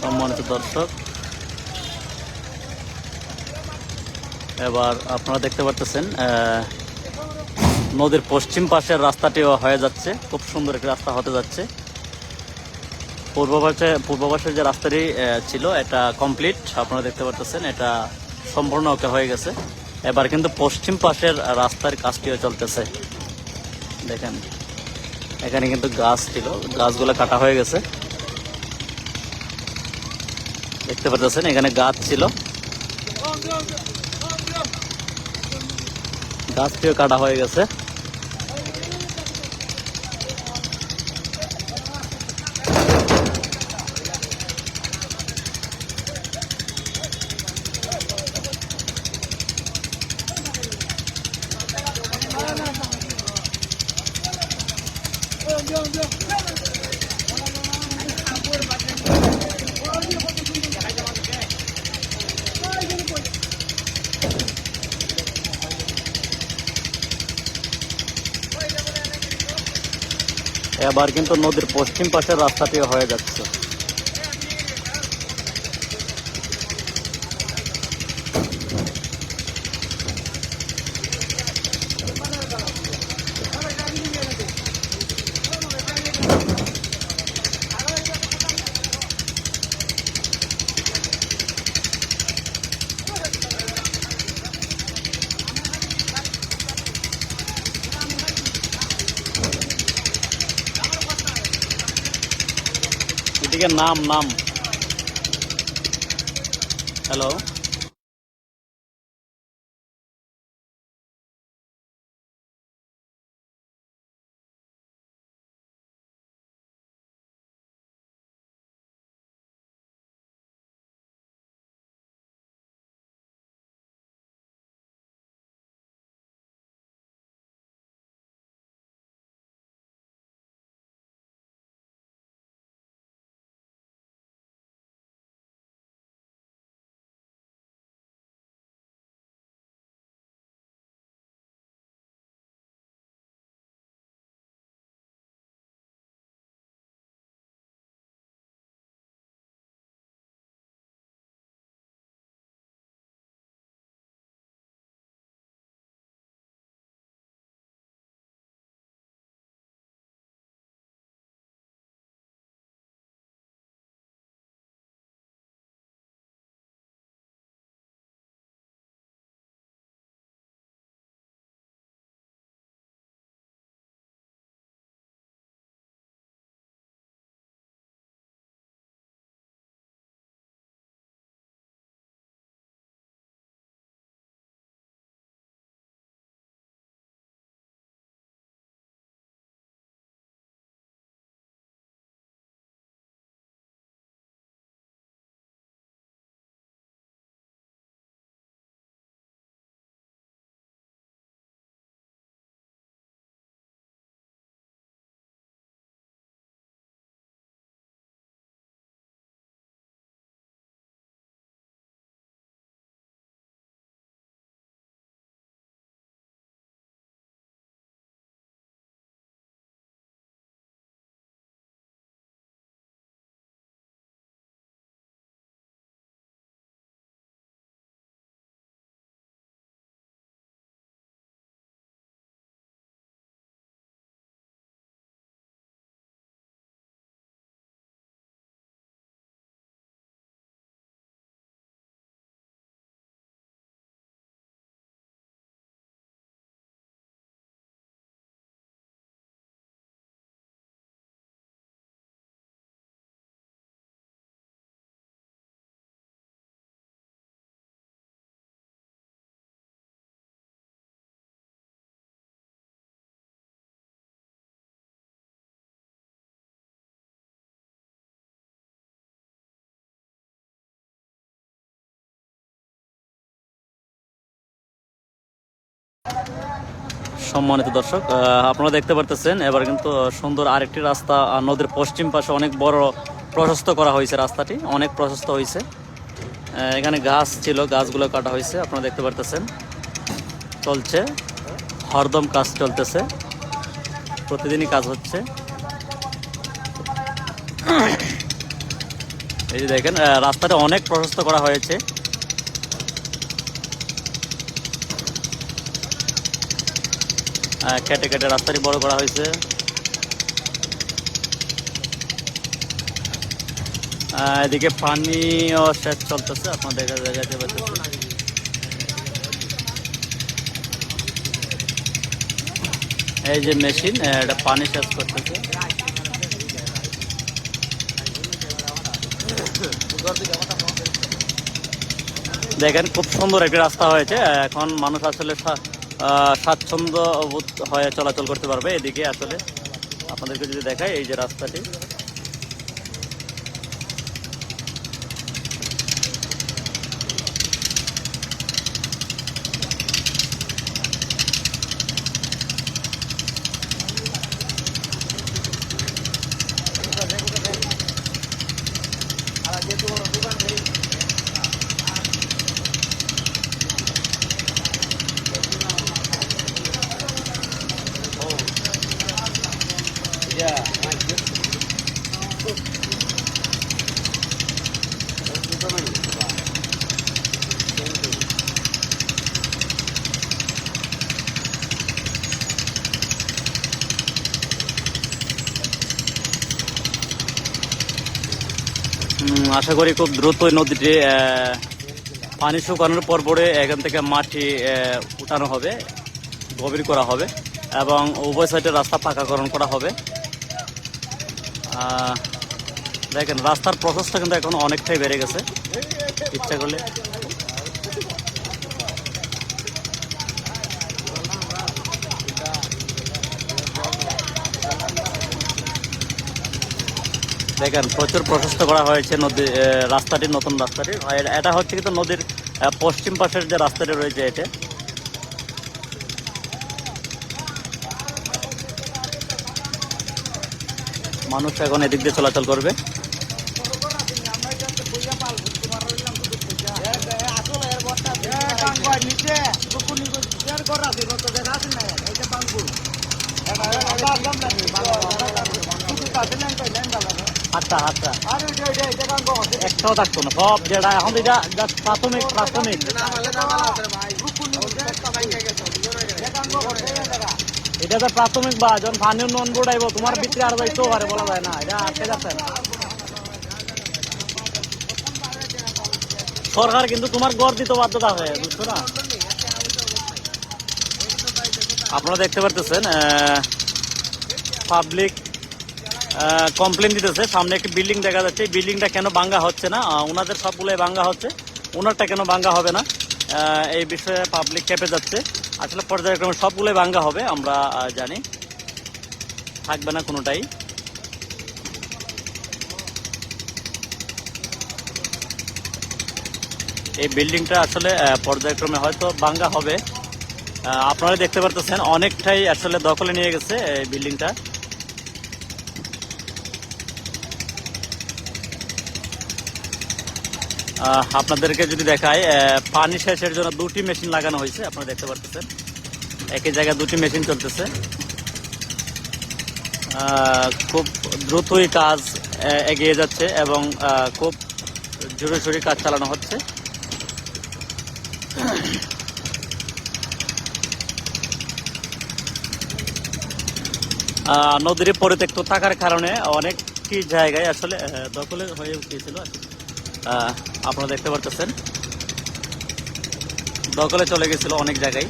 সম্মানিত দর্শক। এবার আপনারা দেখতে পারতেছেন নদীর পশ্চিম পাশের রাস্তাটিও হয়ে যাচ্ছে, খুব সুন্দর একটি রাস্তা হতে যাচ্ছে। পূর্ব পাশে, পূর্ব পাশের যে রাস্তাটি ছিল, এটা কমপ্লিট আপনারা দেখতে পারতেছেন, এটা সম্পূর্ণ ওকে হয়ে গেছে। এবার কিন্তু পশ্চিম পাশের রাস্তার কাজটিও চলতেছে। দেখেন, এখানে কিন্তু গাছ ছিল, গাছগুলো কাটা হয়ে গেছে। দেখতে পাচ্ছেন এখানে গাছ ছিল। গাছটিও কাটা হয়ে গেছে এবার কিন্তু নদীর পশ্চিম পাশের রাস্তাটিও হয়ে যাচ্ছে। এদিকে নাম নাম। হ্যালো সম্মানিত দর্শক আপনারা দেখতে পারতেছেন, এবার কিন্তু সুন্দর আরেকটি রাস্তা নদীর পশ্চিম পাশে অনেক বড় প্রশস্ত করা হয়েছে রাস্তাটি, অনেক প্রশস্ত হয়েছে। এখানে গাছ ছিল, গাছগুলো কাটা হয়েছে, আপনারা দেখতে পারতেছেন। চলছে, হরদম কাজ চলতেছে, প্রতিদিনই কাজ হচ্ছে। এই যে দেখেন রাস্তাটা অনেক প্রশস্ত করা হয়েছে। কেটে কেটে রাস্তাটি বড় করা হয়েছে। এদিকে পানিও সেচ চলতেছে, আপনাদের জায়গাতে এই যে মেশিন এটা পানি সেচ করতেছে। দেখেন, খুব সুন্দর একটি রাস্তা হয়েছে। এখন মানুষ আসলে স্বাচ্ছন্দ্য বোধ হয়ে চলাচল করতে পারবে এদিকে আসলে। আপনাদেরকে যদি দেখায় এই যে রাস্তাটি। আশা করি খুব দ্রুত নদীটি পানি শুকানোর পর পরে এখান থেকে মাটি উঠানো হবে, গভীর করা হবে এবং উভয় সাইডে রাস্তা পাকাকরণ করা হবে। দেখেন, রাস্তার প্রসেসটা কিন্তু এখন অনেকটাই বেড়ে গেছে। ইচ্ছা করলে দেখেন প্রচুর প্রশস্ত করা হয়েছে নদী রাস্তাটি নতুন রাস্তাটি এটা- এটা হচ্ছে কিন্তু নদীর পশ্চিম পাশের যে রাস্তাটি রয়েছে এটা মানুষ এখন এদিক দিয়ে চলাচল করবে আচ্ছা আচ্ছা। একটাও থাকতো না, সব যেটা এখন এটা প্রাথমিক প্রাথমিক। এটা তো প্রাথমিক বা, যখন পানি উন্নয়ন বোর্ড আইব, তোমার ভিতরে আর যাইতেও পারে বলা যায় না, এটা আটকে যাচ্ছে সরকার কিন্তু তোমার গড় দিতে বাধ্যতা হয়ে বুঝছ না? আপনারা দেখতে পারতেছেন পাবলিক কমপ্লেন দিতেছে। সামনে একটি বিল্ডিং দেখা যাচ্ছে। এই বিল্ডিংটা কেন ভাঙ্গা হচ্ছে না? ওনাদের সবগুলোই ভাঙ্গা হচ্ছে। ওনারটা কেন ভাঙ্গা হবে না? এই বিষয়ে পাবলিক খেপে যাচ্ছে। আসলে পর্যায়ক্রমে সবগুলোই ভাঙ্গা হবে, আমরা জানি। থাকবে না কোনোটাই। এই বিল্ডিংটা আসলে পর্যায়ক্রমে হয়তো ভাঙ্গা হবে। আপনারা দেখতে পারতেছেন, অনেকটাই আসলে দখলে নিয়ে গেছে এই বিল্ডিংটা আপনাদেরকে যদি দেখায় পানি শেষের জন্য দুটি মেশিন লাগানো হয়েছে, আপনারা দেখতে পারতেছেন। একই জায়গায় দুটি মেশিন চলতেছে। খুব দ্রুতই কাজ এগিয়ে যাচ্ছে এবং খুব জোরে সোরে কাজ চালানো হচ্ছে। নদীর পরিত্যক্ত থাকার কারণে অনেকটি জায়গায় আসলে দখলে হয়ে উঠেছিল। আপনারা দেখতে পারতেছেন। দখলে চলে গেছিল অনেক জায়গায়।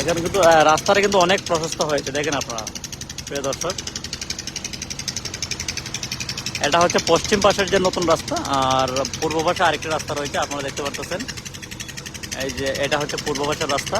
এখানে কিন্তু রাস্তাটা কিন্তু অনেক প্রশস্ত হয়েছে, দেখেন আপনারা, প্রিয় দর্শক। এটা হচ্ছে পশ্চিম পাশের যে নতুন রাস্তা, আর পূর্ব পাশে আরেকটি রাস্তা রয়েছে, আপনারা দেখতে পারতেছেন। এই যে, এটা হচ্ছে পূর্ব পাশের রাস্তা।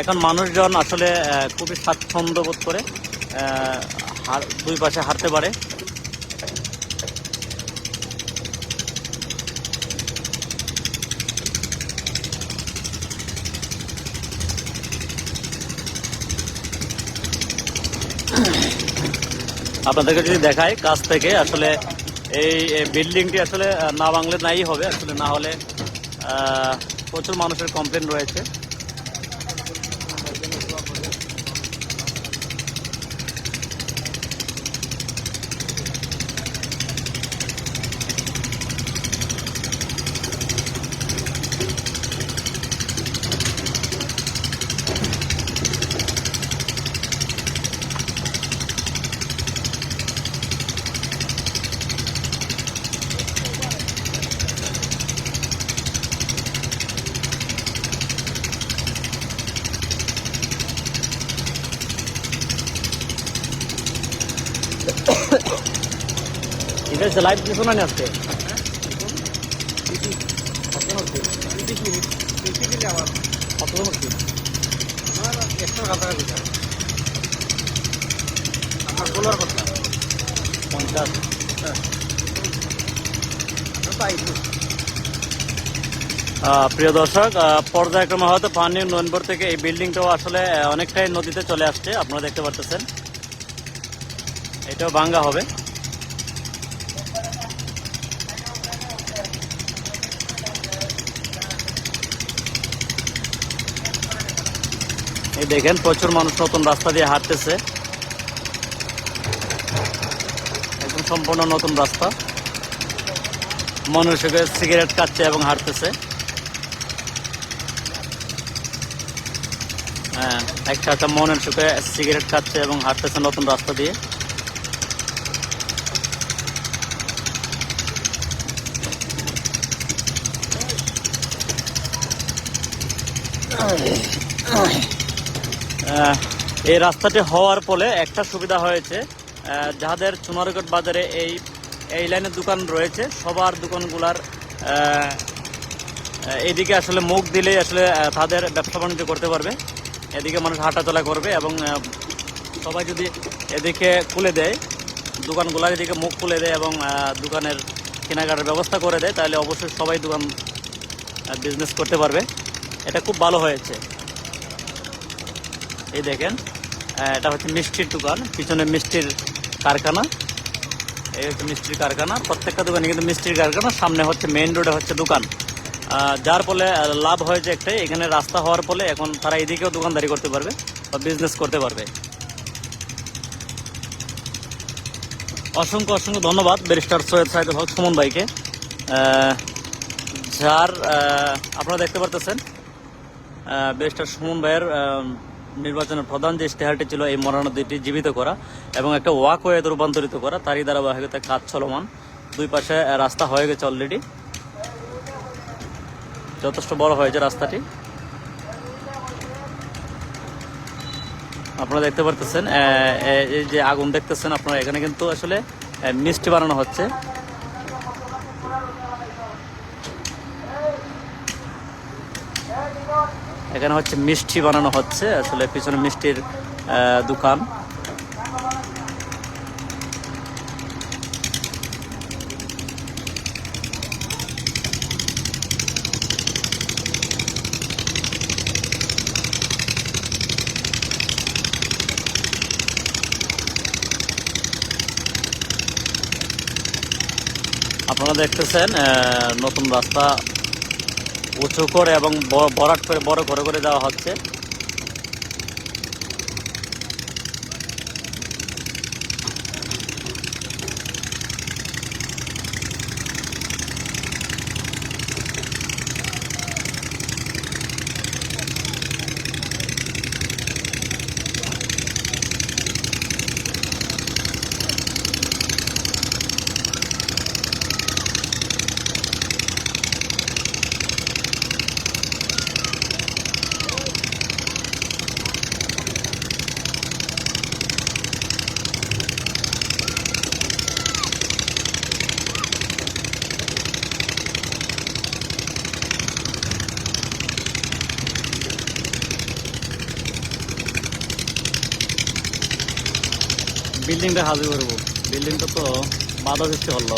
এখন মানুষজন আসলে খুবই স্বাচ্ছন্দ্য বোধ করে দুই পাশে হাঁটতে পারে। আপনাদেরকে যদি দেখাই কাছ থেকে, আসলে এই বিল্ডিংটি আসলে না বাংলে নাই হবে। আসলে না হলে প্রচুর মানুষের কমপ্লেন রয়েছে। আছে লাইভ দিছো না আজকে। প্রিয় দর্শক পর্যায়ক্রমে হয়তো পানি নম্বর থেকে এই বিল্ডিংটাও আসলে অনেকটাই নদীতে চলে আসছে, আপনারা দেখতে পারতেছেন। এটাও ভাঙ্গা হবে। এই দেখেন প্রচুর মানুষ নতুন রাস্তা দিয়ে হাঁটতেছে। একদম সম্পূর্ণ নতুন রাস্তা। মানুষকে সিগারেট খাচ্ছে এবং হাঁটতেছে। হ্যাঁ একটা একটা মনের সুখে সিগারেট খাচ্ছে এবং হাঁটতেছে নতুন রাস্তা দিয়ে। আহ, এই রাস্তাটি হওয়ার ফলে একটা সুবিধা হয়েছে। যাদের চুনারগড় বাজারে এই এই লাইনের দোকান রয়েছে, সবার দোকানগুলার এদিকে আসলে মুখ দিলেই আসলে তাদের ব্যবসা বাণিজ্য করতে পারবে। এদিকে মানুষ হাঁটাচলা করবে এবং সবাই যদি এদিকে খুলে দেয় দোকানগুলার এদিকে মুখ খুলে দেয় এবং দোকানের কেনাকাটার ব্যবস্থা করে দেয়, তাহলে অবশ্যই সবাই দোকান বিজনেস করতে পারবে। এটা খুব ভালো হয়েছে। এই দেখেন এটা হচ্ছে মিষ্টির দোকান, পিছনে মিষ্টির কারখানা। এই হচ্ছে মিষ্টির কারখানা, প্রত্যেকটা দোকানে কিন্তু মিষ্টির কারখানা, সামনে হচ্ছে মেইন রোডে হচ্ছে দোকান। যার ফলে লাভ হয়েছে একটাই, এখানে রাস্তা হওয়ার ফলে এখন তারা এদিকেও দোকানদারি করতে পারবে বা বিজনেস করতে পারবে। অসংখ্য অসংখ্য ধন্যবাদ ব্যারিস্টার সৈয়দ সাইদুল হক সুমন ভাইকে। যার আপনারা দেখতে পারতেছেন ব্যারিস্টার সুমন ভাইয়ের নির্বাচনের প্রধান যে ইশতেহারটি ছিল এই মরা নদীটি জীবিত করা এবং একটা ওয়াকওয়েতে রূপান্তরিত করা, তারই ধারাবাহিকতা কাজ চলমান। দুই পাশে রাস্তা হয়ে গেছে অলরেডি যথেষ্ট বড় হয়েছে রাস্তাটি। আপনারা দেখতে পারতেছেন এই যে আগুন দেখতেছেন, আপনারা এখানে কিন্তু আসলে মিষ্টি বানানো হচ্ছে। এখানে হচ্ছে মিষ্টি বানানো হচ্ছে আসলে পিছনে মিষ্টির দোকান। আপনারা দেখতেছেন নতুন রাস্তা উঁচু করে এবং ব- ভরাট করে বড় করে করে দেওয়া হচ্ছে। বিল্ডিংটা হাজির করব। বিল্ডিংটা তো বাধা সৃষ্টি হলো।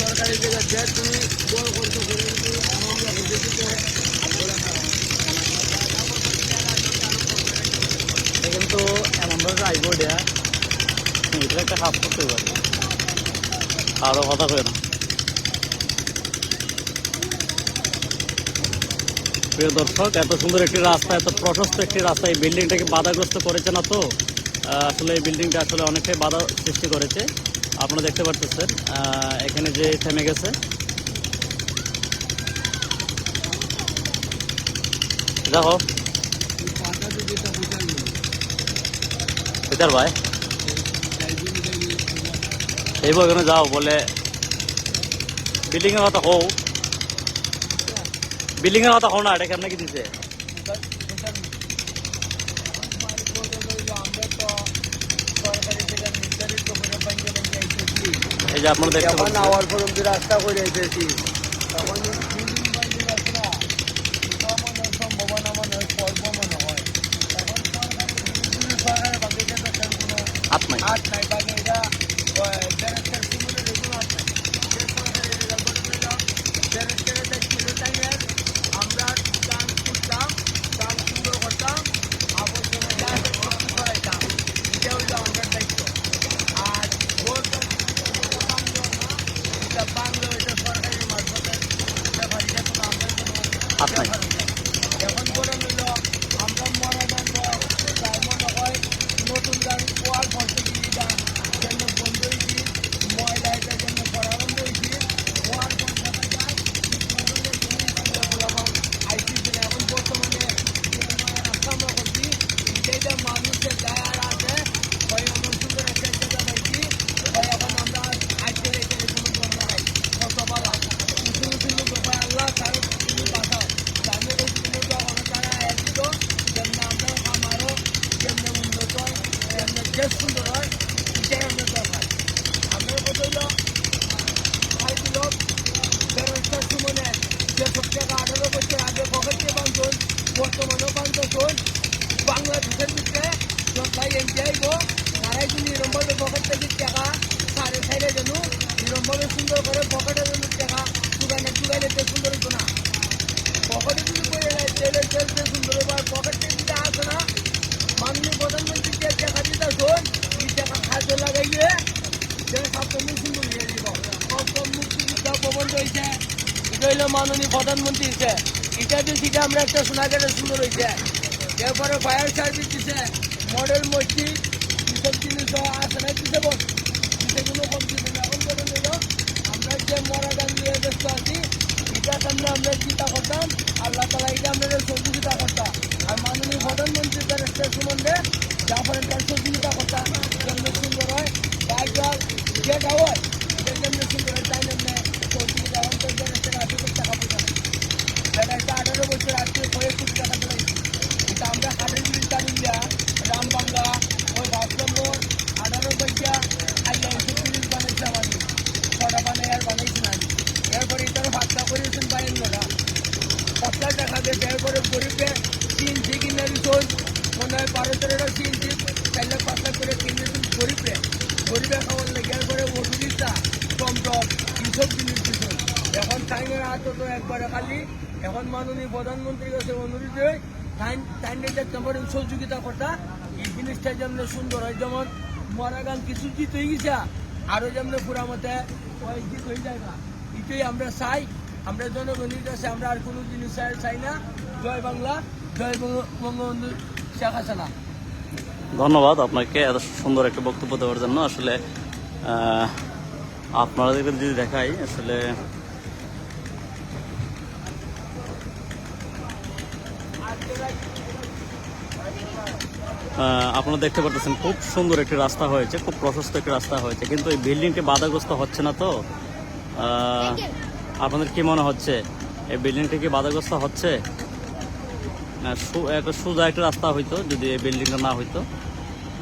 সরকারি জায়গা যে তুমি বড় করছ করে কিন্তু আমরা দেখি তো কিন্তু এমনভাবে আইব দেয়া এটা একটা কাজ করতে পারে। আরও কথা কয় না। প্রিয় দর্শক এত সুন্দর একটি রাস্তা এত প্রশস্ত একটি রাস্তা এই বিল্ডিংটাকে বাধাগ্রস্ত করেছে না তো? আসলে এই বিল্ডিংটা আসলে অনেকটাই বাধা সৃষ্টি করেছে। আপনারা দেখতে আহ, এখানে যে থেমে গেছে। দেখো পিতার ভাই। এই ওখানে যাও বলে বিল্ডিং এর কথা হও বিল্ডিং এর কথা হও না এটা কেমন কি দিছে? এই যে আপনারা দেখতে পাচ্ছেন আওয়ার পর্যন্ত রাস্তা করে এসেছি তখন এটা আমরা একটা শোনা গেলে সুন্দর হয়েছে। এরপরে ফায়ার সার্ভিস দিছে। মডেল মসজিদ এইসব জিনিস আসে না দিছে বল সেগুলো কম দিছে এখন আমরা যে মরা গান নিয়ে ব্যস্ত আছি, এটা সামনে আমরা চিন্তা করতাম, আল্লাহ তালা এটা আমরা সহযোগিতা করতাম আর মাননীয় প্রধানমন্ত্রী ব্যারিস্টার সুমন্দে জাফরের তার সহযোগিতা করতাম সুন্দর হয়। বাইকার যেটা হয় এইসব জিনিস দিচ্ছেন এখন টাইমের হাত তো একবারে খালি। এখন মাননীয় প্রধানমন্ত্রীর কাছে অনুরোধ হয় টাইম টাইমটা তোমার সহযোগিতা করতা, এই জিনিসটা যেমন সুন্দর হয়, যেমন মরা গান কিছু জিত হয়ে গেছে, আরও যেমন পুরা মতে ওই জিত হয়ে যায় না। এটাই আমরা চাই। আমরা জনগণের কাছে আমরা আর কোনো জিনিস চাই না। জয় বাংলা, জয় বঙ্গ- বঙ্গবন্ধু শেখ হাসিনা। ধন্যবাদ আপনাকে এত সুন্দর একটা বক্তব্য দেওয়ার জন্য। আসলে আপনাদেরকে যদি দেখাই, আসলে আপনারা দেখতে পাচ্ছেন খুব সুন্দর একটি রাস্তা হয়েছে, খুব প্রশস্ত একটি রাস্তা হয়েছে। কিন্তু এই বিল্ডিংটি বাধাগ্রস্ত হচ্ছে না তো? আপনাদের কি মনে হচ্ছে? এই বিল্ডিংটি কি বাধাগ্রস্ত হচ্ছে? একটা সোজা একটা রাস্তা হইতো, যদি এই বিল্ডিংটা না হইতো।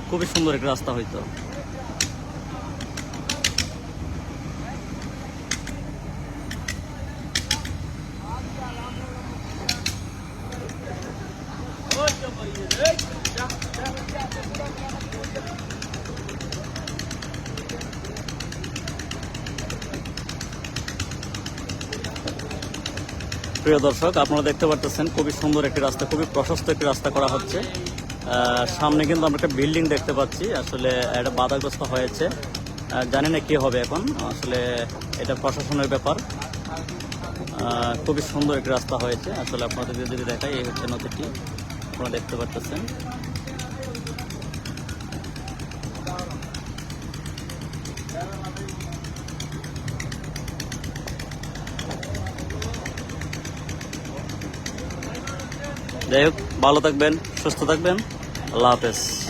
খুবই সুন্দর একটা রাস্তা হইতো। প্রিয় দর্শক, আপনারা দেখতে পারতেছেন খুবই সুন্দর একটি রাস্তা, খুবই প্রশস্ত একটি রাস্তা করা হচ্ছে। সামনে কিন্তু আমরা একটা বিল্ডিং দেখতে পাচ্ছি। আসলে এটা বাধাগ্রস্ত হয়েছে। জানি না কি হবে এখন। আসলে এটা প্রশাসনের ব্যাপার। খুবই সুন্দর একটি রাস্তা হয়েছে। আসলে আপনাদের যদি দেখায় এই হচ্ছে নদীটি। আপনারা দেখতে পারতেছেন। যাই হোক ভালো থাকবেন সুস্থ থাকবেন। আল্লাহ হাফেজ।